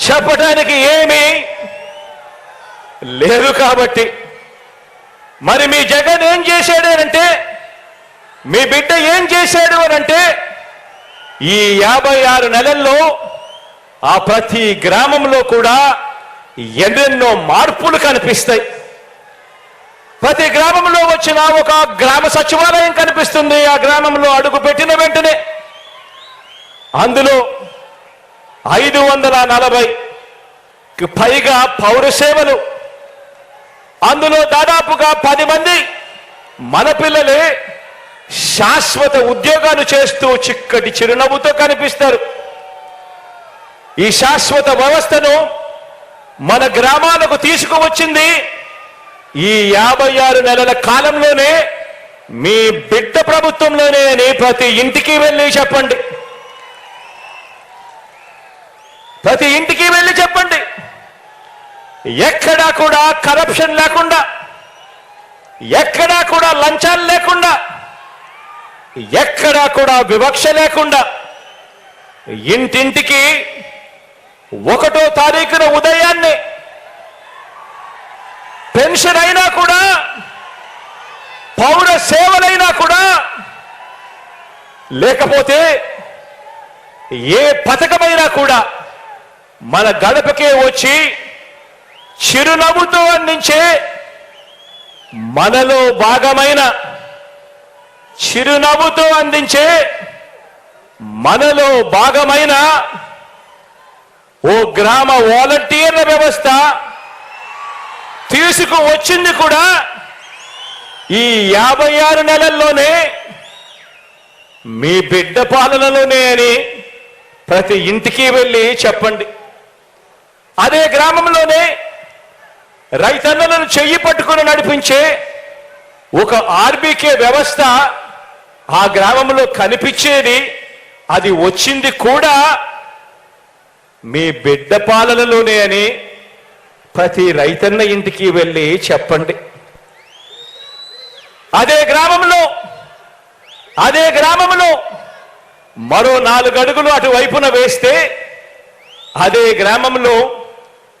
చెప్పడానికి ఏమీ లేదు కాబట్టి. మరి మీ జగన్ ఏం చేశాడు అంటే మీ బిడ్డ ఏం చేశాడు అంటే ఈ యాభై ఆరు నెలల్లో ఆ ప్రతి గ్రామంలో కూడా ఎన్నెన్నో మార్పులు కనిపిస్తాయి. ప్రతి గ్రామంలో వచ్చిన ఒక గ్రామ సచివాలయం కనిపిస్తుంది. ఆ గ్రామంలో అడుగు పెట్టిన వెంటనే అందులో ఐదు వందల నలభై పైగా పౌరసేవలు అందులో దాదాపుగా పది మంది మన పిల్లలే శాశ్వత ఉద్యోగాలు చేస్తూ చిక్కటి చిరునవ్వుతో కనిపిస్తారు. ఈ శాశ్వత వ్యవస్థను మన గ్రామాలకు తీసుకువచ్చింది ఈ యాభై ఆరు నెలల కాలంలోనే మీ బిడ్డ ప్రభుత్వంలోనే అని ప్రతి ఇంటికి వెళ్ళి చెప్పండి. ప్రతి ఇంటికి వెళ్ళి చెప్పండి. ఎక్కడా కూడా కరప్షన్ లేకుండా ఎక్కడా కూడా లంచాలు లేకుండా ఎక్కడా కూడా వివక్ష లేకుండా ఇంటింటికి ఒకటో తారీఖున ఉదయాన్నే పెన్షన్ అయినా కూడా పౌర సేవలైనా కూడా లేకపోతే ఏ పథకమైనా కూడా మన గడపకే వచ్చి చిరునవ్వుతో అందించే మనలో భాగమైన చిరునవ్వుతో అందించే మనలో భాగమైన ఓ గ్రామ వాలంటీర్ల వ్యవస్థ తీసుకువచ్చింది కూడా ఈ యాభై ఆరు నెలల్లోనే మీ బిడ్డ పాలనలోనే అని ప్రతి ఇంటికి వెళ్ళి చెప్పండి. అదే గ్రామంలోనే రైతన్నలను చెయ్యి పట్టుకుని నడిపించే ఒక ఆర్బీకే వ్యవస్థ ఆ గ్రామంలో కనిపించేది అది వచ్చింది కూడా మీ బిడ్డ పాలనలోనే అని ప్రతి రైతన్న ఇంటికి వెళ్ళి చెప్పండి. అదే గ్రామంలో అదే గ్రామంలో మరో నాలుగు అడుగులు అటువైపున వేస్తే అదే గ్రామంలో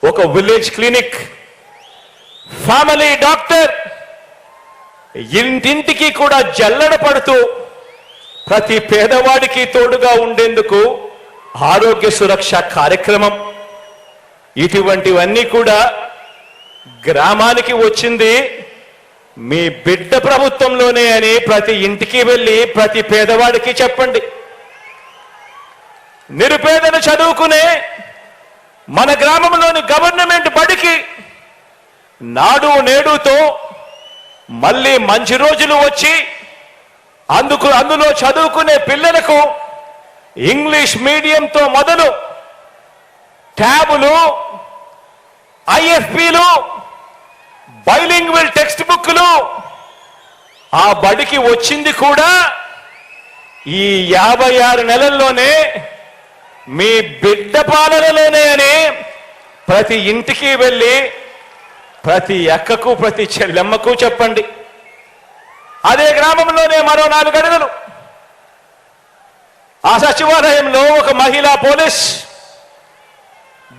ఒక విలేజ్ క్లినిక్ ఫ్యామిలీ డాక్టర్ ఇంటింటికి కూడా జల్లడ పడుతూ ప్రతి పేదవాడికి తోడుగా ఉండేందుకు ఆరోగ్య సురక్ష కార్యక్రమం. ఇటువంటివన్నీ కూడా గ్రామానికి వచ్చింది. మీ బిడ్డ ప్రభుత్వంలోనే అని ప్రతి ఇంటికి వెళ్ళి ప్రతి పేదవాడికి చెప్పండి. నిరుపేదను చదువుకునే మన గ్రామంలోని గవర్నమెంట్ బడికి నాడు నేడుతో మళ్ళీ మంచి రోజులు వచ్చి అందుకు అందులో చదువుకునే పిల్లలకు ఇంగ్లీష్ మీడియంతో మొదలు ట్యాబులు ఐఎఫ్పిలు బైలింగ్వల్ టెక్స్ట్ బుక్లు ఆ బడికి వచ్చింది కూడా ఈ యాభై ఆరు నెలల్లోనే మీ బిడ్డ పాలనలోనే అని ప్రతి ఇంటికి వెళ్ళి ప్రతి అక్కకు ప్రతి చెల్లెమ్మకు చెప్పండి. అదే గ్రామంలోనే మరో నాలుగు అడుగులు. ఆ సచివాలయంలో ఒక మహిళా పోలీస్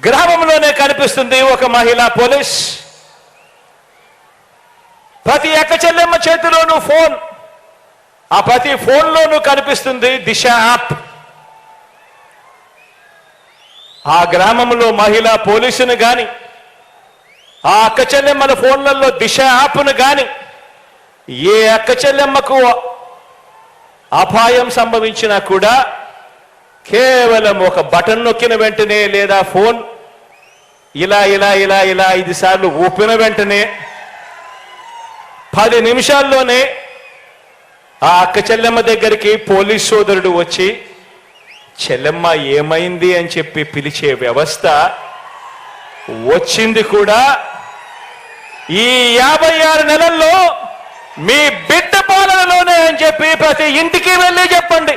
గ్రామంలోనే కనిపిస్తుంది ఒక మహిళా పోలీస్. ప్రతి ఎక్క చెల్లెమ్మ చేతిలోనూ ఫోన్. ఆ ప్రతి ఫోన్లోనూ కనిపిస్తుంది దిశ యాప్. ఆ గ్రామంలో మహిళా పోలీసును కానీ ఆ అక్క చెల్లెమ్మల ఫోన్లలో దిశ యాప్ను కానీ ఏ అక్క చెల్లెమ్మకు అపాయం సంభవించినా కూడా కేవలం ఒక బటన్ నొక్కిన వెంటనే లేదా ఫోన్ ఇలా ఇలా ఇలా ఇలా ఐదు సార్లు ఊపిన వెంటనే పది నిమిషాల్లోనే ఆ అక్క చెల్లెమ్మ దగ్గరికి పోలీస్ సోదరుడు వచ్చి చెల్లెమ్మ ఏమైంది అని చెప్పి పిలిచే వ్యవస్థ వచ్చింది కూడా ఈ యాభై ఆరు నెలల్లో మీ బిడ్డ పాలనలోనే అని చెప్పి ప్రతి ఇంటికి వెళ్ళి చెప్పండి.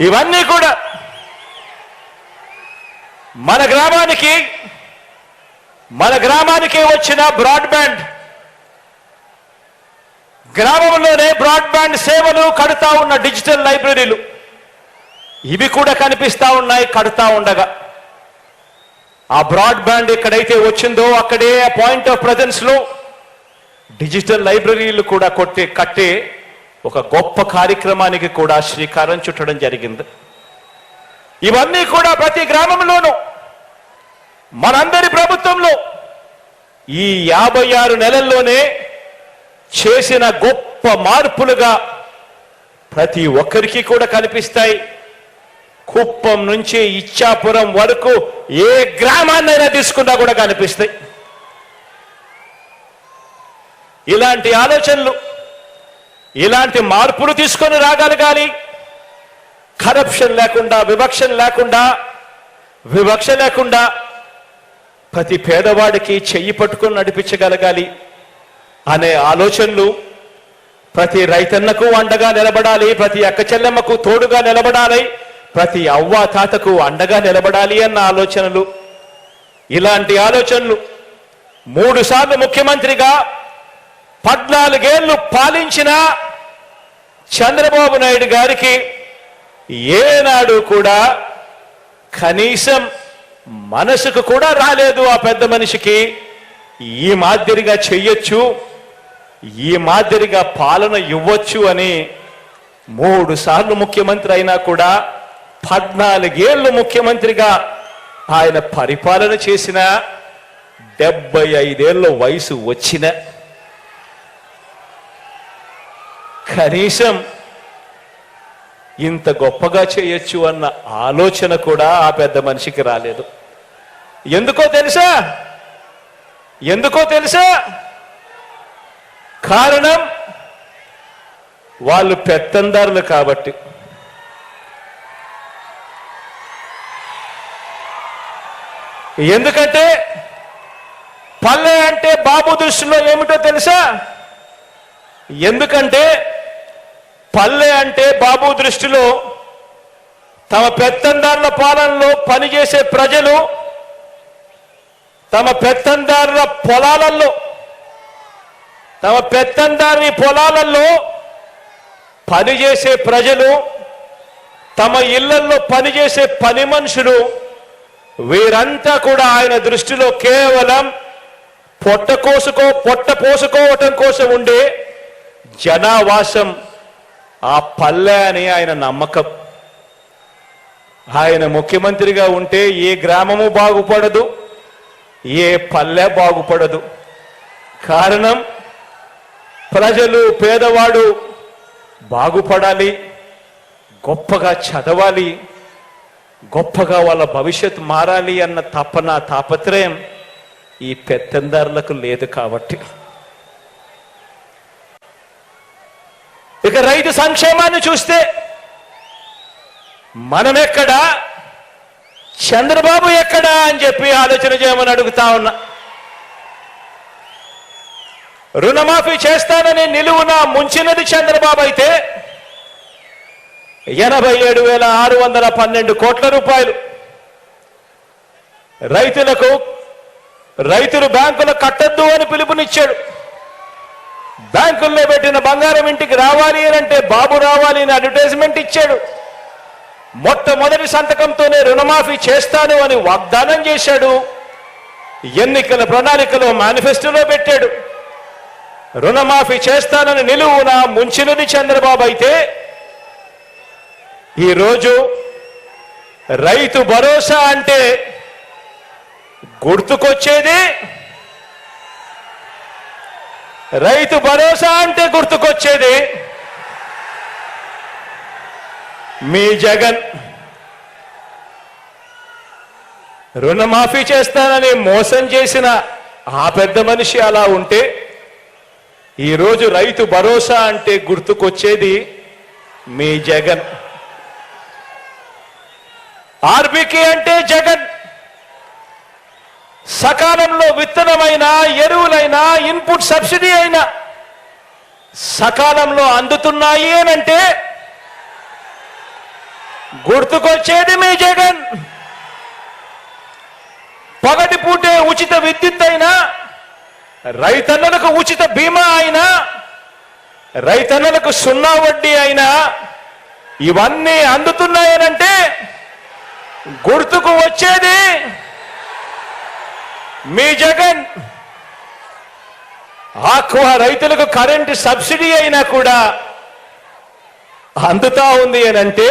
ఇవన్నీ కూడా మన గ్రామానికి మన గ్రామానికి వచ్చిన బ్రాడ్బ్యాండ్ గ్రామంలోనే బ్రాడ్బ్యాండ్ సేవలు కడుతా ఉన్న డిజిటల్ లైబ్రరీలు. ఇవి కూడా కనిపిస్తా ఉన్నాయి కడుతా ఉండగా. ఆ బ్రాడ్బ్యాండ్ ఎక్కడైతే వచ్చిందో అక్కడే పాయింట్ ఆఫ్ ప్రజెన్స్లో డిజిటల్ లైబ్రరీలు కూడా కొట్టే కట్టే ఒక గొప్ప కార్యక్రమానికి కూడా శ్రీకారం చుట్టడం జరిగింది. ఇవన్నీ కూడా ప్రతి గ్రామంలోనూ మనందరి ప్రభుత్వంలో ఈ యాభై ఆరు నెలల్లోనే చేసిన గొప్ప మార్పులుగా ప్రతి ఒక్కరికి కూడా కనిపిస్తాయి. కుప్పం నుంచి ఇచ్చాపురం వరకు ఏ గ్రామాన్నైనా తీసుకున్నా కూడా కనిపిస్తాయి. ఇలాంటి ఆలోచనలు ఇలాంటి మార్పులు తీసుకొని రాగలగాలి కరప్షన్ లేకుండా వివక్ష లేకుండా వివక్ష లేకుండా ప్రతి పేదవాడికి చెయ్యి పట్టుకొని నడిపించగలగాలి. అనే ఆలోచనలు ప్రతి రైతన్నకు అండగా నిలబడాలి ప్రతి అక్క చెల్లెమ్మకు తోడుగా నిలబడాలి ప్రతి అవ్వ తాతకు అండగా నిలబడాలి అన్న ఆలోచనలు. ఇలాంటి ఆలోచనలు మూడు సార్లు ముఖ్యమంత్రిగా పద్నాలుగేళ్ళు పాలించిన చంద్రబాబు నాయుడు గారికి ఏనాడు కూడా కనీసం మనసుకు కూడా రాలేదు ఆ పెద్ద మనిషికి. ఈ మాదిరిగా చెయ్యొచ్చు. ఈ మాదిరిగా పాలన ఇవ్వచ్చు అని మూడు సార్లు ముఖ్యమంత్రి అయినా కూడా పద్నాలుగేళ్ళు ముఖ్యమంత్రిగా ఆయన పరిపాలన చేసిన డెబ్బై ఐదేళ్ళ వయసు వచ్చిన కనీసం ఇంత గొప్పగా చేయొచ్చు అన్న ఆలోచన కూడా ఆ పెద్ద మనిషికి రాలేదు. ఎందుకో తెలుసా? ఎందుకో తెలుసా? కారణం వాళ్ళు పెత్తందారులు కాబట్టి. ఎందుకంటే పల్లె అంటే బాబు దృష్టిలో ఏమిటో తెలుసా? ఎందుకంటే పల్లె అంటే బాబు దృష్టిలో తమ పెత్తందారుల పాలనలో పనిచేసే ప్రజలు తమ పెత్తందారుల పొలాలలో తమ పెత్తందారి పొలాలలో పనిచేసే ప్రజలు తమ ఇళ్ళలో పనిచేసే పని మనుషులు వీరంతా కూడా ఆయన దృష్టిలో కేవలం పొట్ట కోసుకో పొట్ట పోసుకోవటం కోసం ఉండే జనావాసం ఆ పల్లె అని ఆయన నమ్మకం. ఆయన ముఖ్యమంత్రిగా ఉంటే ఏ గ్రామము బాగుపడదు ఏ పల్లె బాగుపడదు. కారణం ప్రజలు పేదవాడు బాగుపడాలి గొప్పగా చదవాలి గొప్పగా వాళ్ళ భవిష్యత్తు మారాలి అన్న తపన తాపత్రయం ఈ పెత్తందారులకు లేదు కాబట్టి. ఇక రైతు సంక్షేమాన్ని చూస్తే మనం ఎక్కడా చంద్రబాబు ఎక్కడా అని చెప్పి ఆలోచన చేయమని అడుగుతా ఉన్నా. రుణమాఫీ చేస్తానని నిలువున ముంచినది చంద్రబాబు అయితే ఎనభై ఏడు వేల ఆరు వందల పన్నెండు కోట్ల రూపాయలు. రైతులకు రైతులు బ్యాంకులు కట్టద్దు అని పిలుపునిచ్చాడు. బ్యాంకుల్లో పెట్టిన బంగారం ఇంటికి రావాలి అని అంటే బాబు రావాలి అని అడ్వర్టైజ్మెంట్ ఇచ్చాడు. మొట్టమొదటి సంతకంతోనే రుణమాఫీ చేస్తాను అని వాగ్దానం చేశాడు. ఎన్నికల ప్రణాళికలో మేనిఫెస్టోలో పెట్టాడు. రుణమాఫీ చేస్తానని నిలువున ముంచినది చంద్రబాబు అయితే ఈరోజు రైతు భరోసా అంటే గుర్తుకొచ్చేది రైతు భరోసా అంటే గుర్తుకొచ్చేది మీ జగన్. రుణమాఫీ చేస్తానని మోసం చేసిన ఆ పెద్ద మనిషి అలా ఉంటే ఈరోజు రైతు భరోసా అంటే గుర్తుకొచ్చేది మీ జగన్. ఆర్బికే అంటే జగన్. సకాలంలో విత్తనమైన ఎరువులైనా ఇన్పుట్ సబ్సిడీ అయినా సకాలంలో అందుతున్నాయి అనంటే గుర్తుకొచ్చేది మీ జగన్. పగటి పూటే ఉచిత విద్యుత్ అయినా రైతన్నలకు ఉచిత బీమా అయినా రైతన్నలకు సున్నా వడ్డీ అయినా ఇవన్నీ అందుతున్నాయనంటే గుర్తుకు వచ్చేది మీ జగన్. ఆక్వా రైతులకు కరెంటు సబ్సిడీ అయినా కూడా అందుతా ఉంది అనంటే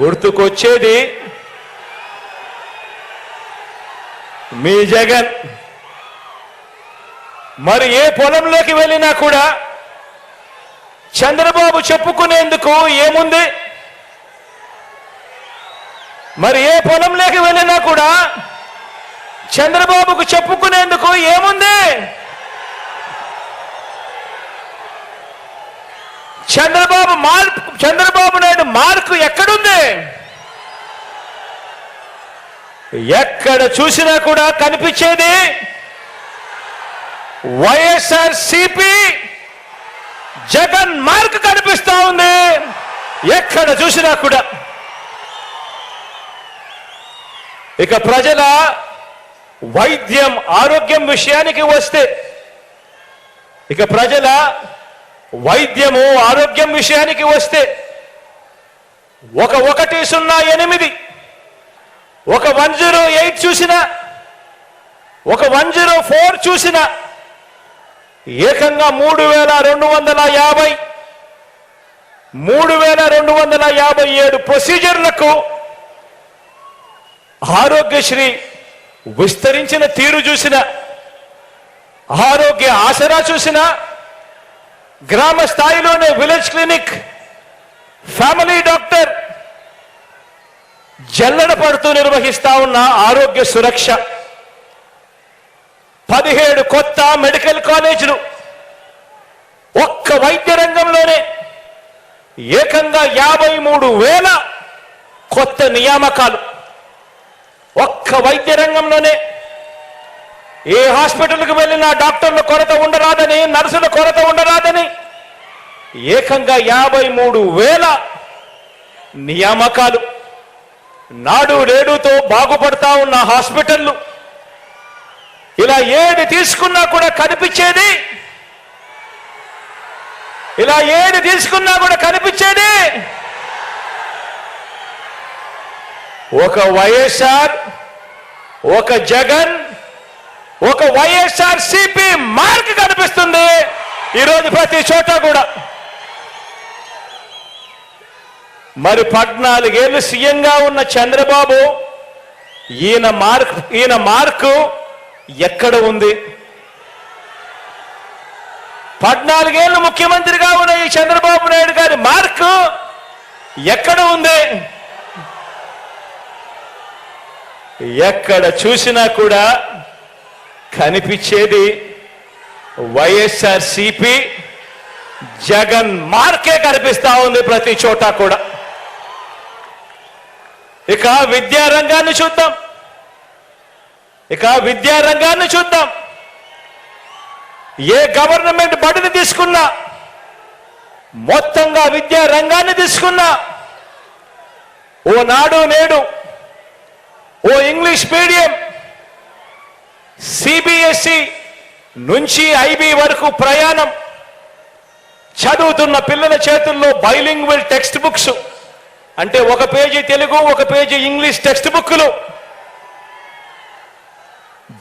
గుర్తుకొచ్చేది మీ జగన్. మరి ఏ పొలంలోకి వెళ్ళినా కూడా చంద్రబాబు చెప్పుకునేందుకు ఏముంది? మరి ఏ పొలంలోకి వెళ్ళినా కూడా చంద్రబాబుకు చెప్పుకునేందుకు ఏముంది? చంద్రబాబు మార్క్ చంద్రబాబు నాయుడు మార్కు ఎక్కడుంది? ఎక్కడ చూసినా కూడా కనిపించేది వైఎస్ఆర్ సిపి జగన్ మార్క్ కనిపిస్తా ఉంది. ఎక్కడ చూసినా కూడా. ఇక ప్రజల వైద్యం ఆరోగ్యం విషయానికి వస్తే ఇక ప్రజల వైద్యము ఆరోగ్యం విషయానికి వస్తే ఒక ఒకటి సున్నా ఎనిమిది ఒక వన్ జీరో ఎయిట్ చూసిన ఒక వన్ జీరో ఫోర్ చూసినా ఏకంగా మూడు వేల రెండు వందల యాభై మూడు వేల రెండు వందల యాభై ఏడు ప్రొసీజర్లకు ఆరోగ్యశ్రీ విస్తరించిన తీరు చూసిన ఆరోగ్య ఆసరా చూసిన గ్రామ స్థాయిలోనే విలేజ్ క్లినిక్ ఫ్యామిలీ డాక్టర్ జల్లడ పడుతూ నిర్వహిస్తా ఉన్న ఆరోగ్య సురక్ష. పదిహేడు కొత్త మెడికల్ కాలేజీలు ఒక్క వైద్య రంగంలోనే ఏకంగా యాభై మూడు వేల కొత్త నియామకాలు. ఒక్క వైద్య రంగంలోనే ఏ హాస్పిటల్కి వెళ్ళినా డాక్టర్ల కొరత ఉండరాదని నర్సుల కొరత ఉండరాదని ఏకంగా యాభై మూడు వేల నియామకాలు. నాడు నేడుతో బాగుపడతా ఉన్న హాస్పిటళ్ళు ఇలా ఏది తీసుకున్నా కూడా కనిపించేది? ఇలా ఏది తీసుకున్నా కూడా కనిపించేది? ఒక వైఎస్ఆర్ ఒక జగన్ ఒక వైఎస్ఆర్ సిపి మార్క్ కనిపిస్తుంది ఈరోజు ప్రతి చోట కూడా. మరి పద్నాలుగేళ్ళు సీఎంగా ఉన్న చంద్రబాబు ఈయన మార్క్ ఈయన మార్కు ఎక్కడ ఉంది? పద్నాలుగేళ్ళు ముఖ్యమంత్రిగా ఉన్న ఈ చంద్రబాబు నాయుడు గారి మార్కు ఎక్కడ ఉంది? ఎక్కడ చూసినా కూడా కనిపించేది వైఎస్ఆర్ సిపి జగన్ మార్కే కనిపిస్తా ఉంది ప్రతి చోట కూడా. ఇక విద్యారంగాన్ని చూద్దాం. ఇక విద్యారంగాన్ని చూద్దాం. ఏ గవర్నమెంట్ బడిని తీసుకున్నా మొత్తంగా విద్యా రంగాన్ని తీసుకున్నా ఓ నాడు నేడు ఓ ఇంగ్లీష్ మీడియం సిబిఎస్ఈ నుంచి ఐబీ వరకు ప్రయాణం చదువుతున్న పిల్లల చేతుల్లో బైలింగ్వల్ టెక్స్ట్ బుక్స్ అంటే ఒక పేజీ తెలుగు ఒక పేజీ ఇంగ్లీష్ టెక్స్ట్ బుక్లు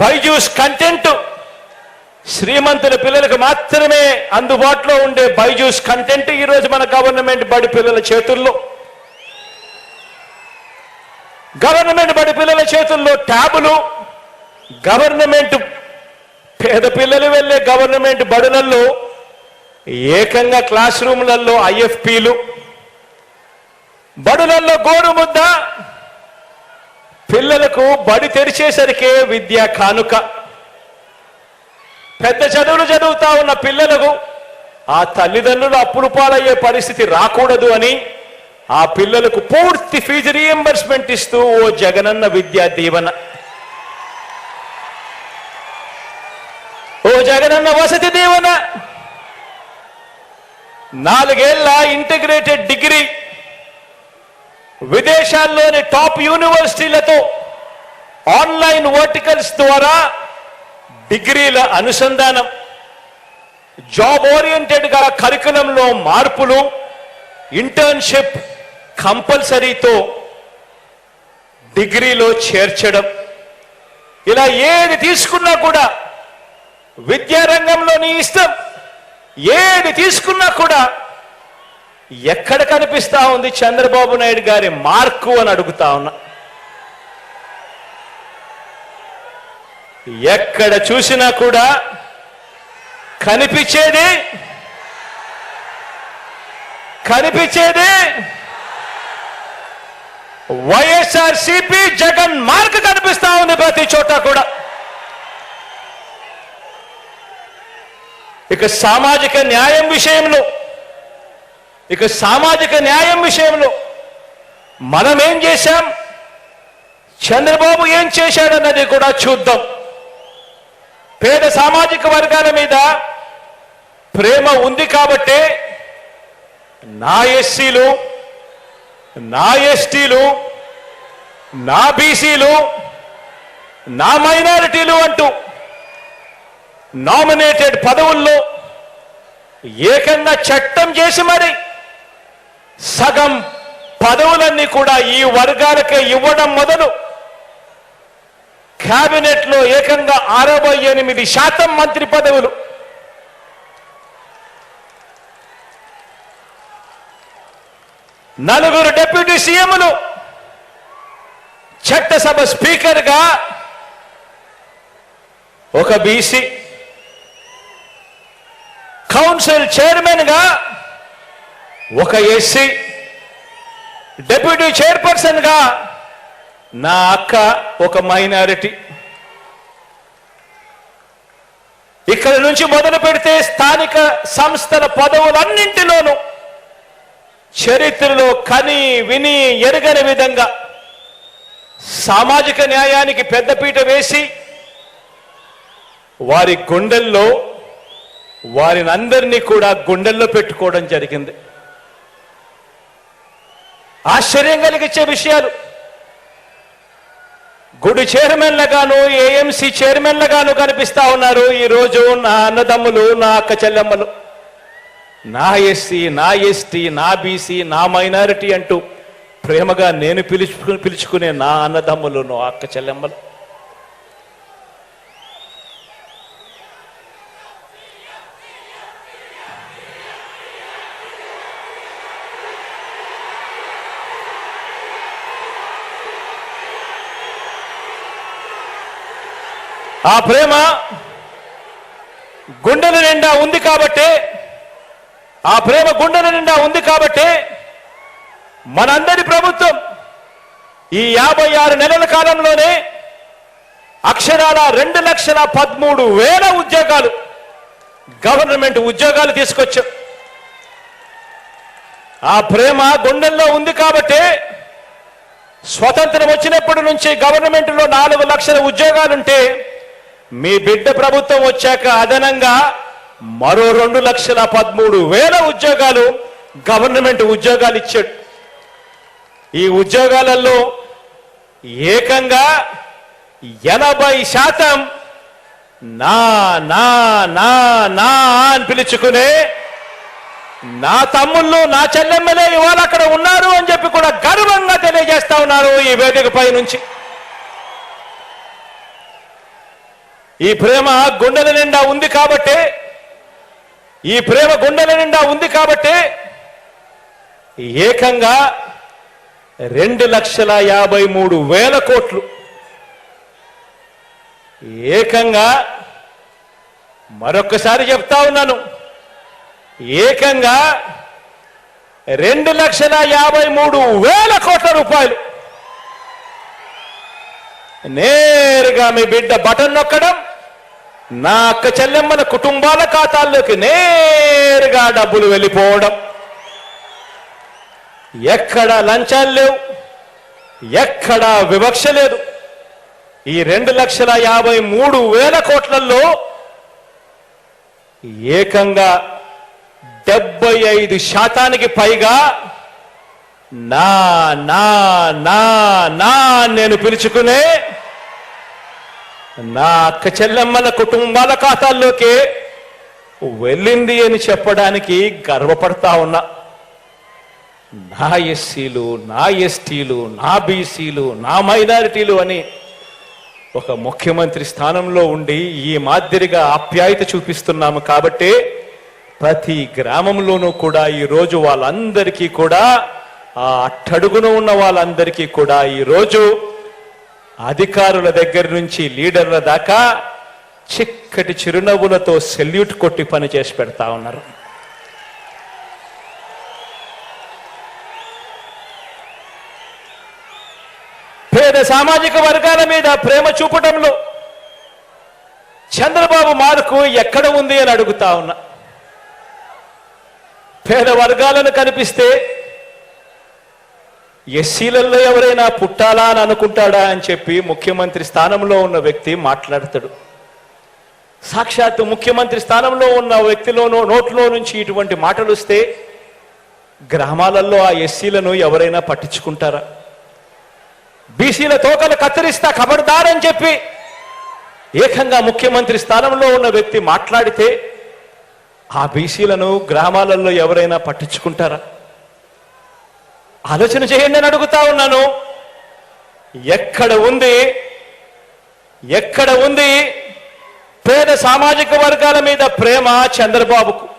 బైజూస్ కంటెంట్ శ్రీమంతుల పిల్లలకు మాత్రమే అందుబాటులో ఉండే బైజూస్ కంటెంట్ ఈరోజు మన గవర్నమెంట్ బడి పిల్లల చేతుల్లో. గవర్నమెంట్ బడి పిల్లల చేతుల్లో ట్యాబులు గవర్నమెంట్ పేద పిల్లలు వెళ్ళే గవర్నమెంట్ బడులలో ఏకంగా క్లాస్ రూమ్లలో ఐఎఫ్పీలు బడులలో గోరు ముద్ద పిల్లలకు బడి తెరిచేసరికే విద్య కానుక. పెద్ద చదువులు చదువుతా ఉన్న పిల్లలకు ఆ తల్లిదండ్రులు అప్పులు పాలయ్యే పరిస్థితి రాకూడదు అని ఆ పిల్లలకు పూర్తి ఫీజు రీఎంబర్స్మెంట్ ఇస్తూ ఓ జగనన్న విద్యా దీవెన. ఓ జగనన్న వసతి దీవెన. నాలుగేళ్ళ ఇంటిగ్రేటెడ్ డిగ్రీ విదేశాల్లోని టాప్ యూనివర్సిటీలతో ఆన్లైన్ వర్టికల్స్ ద్వారా డిగ్రీల అనుసంధానం జాబ్ ఓరియంటెడ్గా కరికులంలో మార్పులు ఇంటర్న్షిప్ కంపల్సరీతో డిగ్రీలో చేర్చడం. ఇలా ఏది తీసుకున్నా కూడా విద్యారంగంలో నీ ఇష్టం ఏది తీసుకున్నా కూడా ఎక్కడ కనిపిస్తా ఉంది చంద్రబాబు నాయుడు గారి మార్కు అని అడుగుతా ఉన్నా. ఎక్కడ చూసినా కూడా కనిపించేది కనిపించేది వైఎస్ఆర్ సిపి జగన్ మార్క్ కనిపిస్తా ఉంది ప్రతి చోట కూడా. ఇక సామాజిక న్యాయం విషయంలో ఇక సామాజిక న్యాయం విషయంలో మనం ఏం చేశాం? చంద్రబాబు ఏం చేశాడన్నది కూడా చూద్దాం. పేద సామాజిక వర్గాల మీద ప్రేమ ఉంది కాబట్టే నా ఎస్సీలు నా ఎస్టీలు నా బీసీలు నా మైనారిటీలు అంటూ నామినేటెడ్ పదవుల్లో ఏకంగా చట్టం చేసి మరి సగం పదవులన్నీ కూడా ఈ వర్గాలకే ఇవ్వడం మొదలు. కేబినెట్లో ఏకంగా అరవై ఎనిమిది శాతం మంత్రి పదవులు. నలుగురు డిప్యూటీ సీఎంలు. చట్టసభ స్పీకర్గా ఒక బీసీ. కౌన్సిల్ చైర్మన్గా ఒక ఎస్సీ డెప్యూటీ చైర్పర్సన్గా నా అక్క ఒక మైనారిటీ ఇక్కడ నుంచి మొదలు పెడితే స్థానిక సంస్థల పదవులన్నింటిలోనూ చరిత్రలో కని విని ఎరగని విధంగా సామాజిక న్యాయానికి పెద్దపీట వేసి వారి గుండెల్లో వారిని అందరినీ కూడా గుండెల్లో పెట్టుకోవడం జరిగింది. ఆశ్చర్యం కలిగించే విషయాలు. గుడి చైర్మన్లుగాను ఏఎంసీ చైర్మన్లుగాను కనిపిస్తా ఉన్నారు. ఈరోజు నా అన్నదమ్ములు నా అక్క చెల్లెమ్మలు. నా ఎస్సీ నా ఎస్టీ నా బీసీ నా మైనారిటీ అంటూ ప్రేమగా నేను పిలుచు పిలుచుకునే నా అన్నదమ్ములు నా అక్క చెల్లెమ్మలు. ఆ ప్రేమ గుండెల నిండా ఉంది కాబట్టి ఆ ప్రేమ గుండెల నిండా ఉంది కాబట్టి మనందరి ప్రభుత్వం ఈ యాభై ఆరు నెలల కాలంలోనే అక్షరాల రెండు లక్షల పదమూడు వేల ఉద్యోగాలు గవర్నమెంట్ ఉద్యోగాలు తీసుకొచ్చాం. ఆ ప్రేమ గుండెల్లో ఉంది కాబట్టి స్వతంత్రం వచ్చినప్పటి నుంచి గవర్నమెంట్లో నాలుగు లక్షల ఉద్యోగాలుంటే మీ బిడ్డ ప్రభుత్వం వచ్చాక అదనంగా మరో రెండు లక్షల పదమూడు వేల ఉద్యోగాలు గవర్నమెంట్ ఉద్యోగాలు ఇచ్చాడు. ఈ ఉద్యోగాలలో ఏకంగా ఎనభై శాతం నా నా నా నా అని పిలుచుకునే నా తమ్ముళ్ళు నా చెల్లెమ్మలే ఇవాళ అక్కడ ఉన్నారు అని చెప్పి కూడా గర్వంగా తెలియజేస్తా ఉన్నారు ఈ వేదికపై నుంచి. ఈ ప్రేమ గుండెల నిండా ఉంది కాబట్టి ఈ ప్రేమ గుండెల నిండా ఉంది కాబట్టి ఏకంగా రెండు లక్షల యాభై మూడు వేల కోట్లు. ఏకంగా మరొకసారి చెప్తా ఉన్నాను. ఏకంగా రెండు లక్షల యాభై మూడు వేల కోట్ల రూపాయలు. నేరుగా మీ బిడ్డ బటన్ నొక్కడం నా అక్క చెల్లెమ్మల కుటుంబాల ఖాతాల్లోకి నేరుగా డబ్బులు వెళ్ళిపోవడం. ఎక్కడ లంచాలు లేవు ఎక్కడ వివక్ష లేదు. ఈ రెండు లక్షల యాభై మూడు వేల కోట్లలో ఏకంగా డెబ్బై ఐదు శాతానికి పైగా నా నా నా నా నేను పిలుచుకునే నా అక్క చెల్లెమ్మల కుటుంబాల ఖాతాల్లోకి వెళ్ళింది అని చెప్పడానికి గర్వపడతా ఉన్నా. నా ఎస్సీలు నా ఎస్టీలు నా బీసీలు నా మైనారిటీలు అని ఒక ముఖ్యమంత్రి స్థానంలో ఉండి ఈ మాదిరిగా ఆప్యాయత చూపిస్తున్నాము కాబట్టి ప్రతి గ్రామంలోనూ కూడా ఈ రోజు వాళ్ళందరికీ కూడా ఆ అట్టడుగున ఉన్న వాళ్ళందరికీ కూడా ఈ రోజు అధికారుల దగ్గర నుంచి లీడర్ల దాకా చిక్కటి చిరునవ్వులతో సెల్యూట్ కొట్టి పని చేసి పెడతా ఉన్నారు. పేద సామాజిక వర్గాల మీద ప్రేమ చూపటంలో చంద్రబాబు మార్కు ఎక్కడ ఉంది అని అడుగుతా ఉన్నా. పేద వర్గాలను కనిపిస్తే ఎస్సీలలో ఎవరైనా పుట్టాలా అని అనుకుంటాడా అని చెప్పి ముఖ్యమంత్రి స్థానంలో ఉన్న వ్యక్తి మాట్లాడతాడు. సాక్షాత్తు ముఖ్యమంత్రి స్థానంలో ఉన్న వ్యక్తిలోనో నోట్లో నుంచి ఇటువంటి మాటలు వస్తే గ్రామాలలో ఆ ఎస్సీలను ఎవరైనా పట్టించుకుంటారా? బీసీల తోకలు కత్తిరిస్తా ఖబర్దారని చెప్పి ఏకంగా ముఖ్యమంత్రి స్థానంలో ఉన్న వ్యక్తి మాట్లాడితే ఆ బీసీలను గ్రామాలలో ఎవరైనా పట్టించుకుంటారా? ఆలోచన చేయండి అని అడుగుతా ఉన్నాను. ఎక్కడ ఉంది? ఎక్కడ ఉంది? పేద సామాజిక వర్గాల మీద ప్రేమ చంద్రబాబుకు.